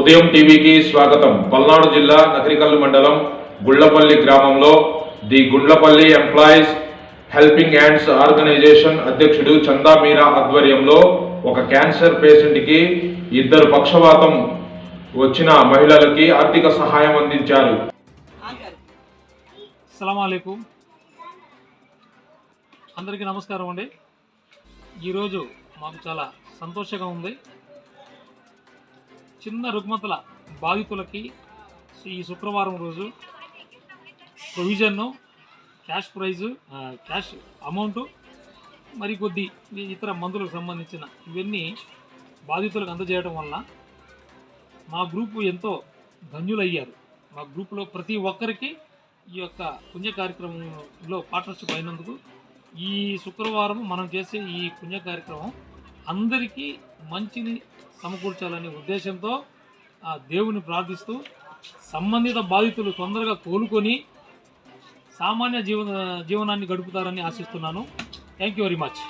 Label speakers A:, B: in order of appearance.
A: ఉదయం టీవీకి స్వాగతం. పల్నాడు జిల్లా నకరికల్లు మండలం గుళ్ళపల్లి గ్రామంలో the Gundlapalli employees helping hands organisation అధ్యక్షుడు చందా మీరా ఆధ్వర్యంలో ఒక క్యాన్సర్ పేషెంట్కి ఇద్దరు పక్షవాతం వచ్చిన మహిళలకి ఆర్థిక సహాయం అందించారు.
B: అందరికీ నమస్కారం అండి. ఈరోజు మాకు చాలా సంతోషంగా ఉంది. చిన్న రుగ్మతల బాధితులకి ఈ శుక్రవారం రోజు ప్రొవిజన్ను క్యాష్ ప్రైజు క్యాష్ అమౌంటు మరి కొద్ది ఇతర మందులకు సంబంధించిన ఇవన్నీ బాధితులకు అందజేయడం వల్ల మా గ్రూపు ఎంతో ధన్యులయ్యారు. మా గ్రూపులో ప్రతి ఒక్కరికి ఈ యొక్క పుణ్య కార్యక్రమంలో పార్ట్నర్షిప్ అయినందుకు ఈ శుక్రవారం మనం చేసే ఈ పుణ్య కార్యక్రమం అందరికీ మంచిని సమకూర్చాలనే ఉద్దేశంతో ఆ దేవుని ప్రార్థిస్తూ సంబంధిత బాధితులు తొందరగా కోలుకొని సామాన్య జీవన జీవనాన్ని గడుపుతారని ఆశిస్తున్నాను. Thank you very much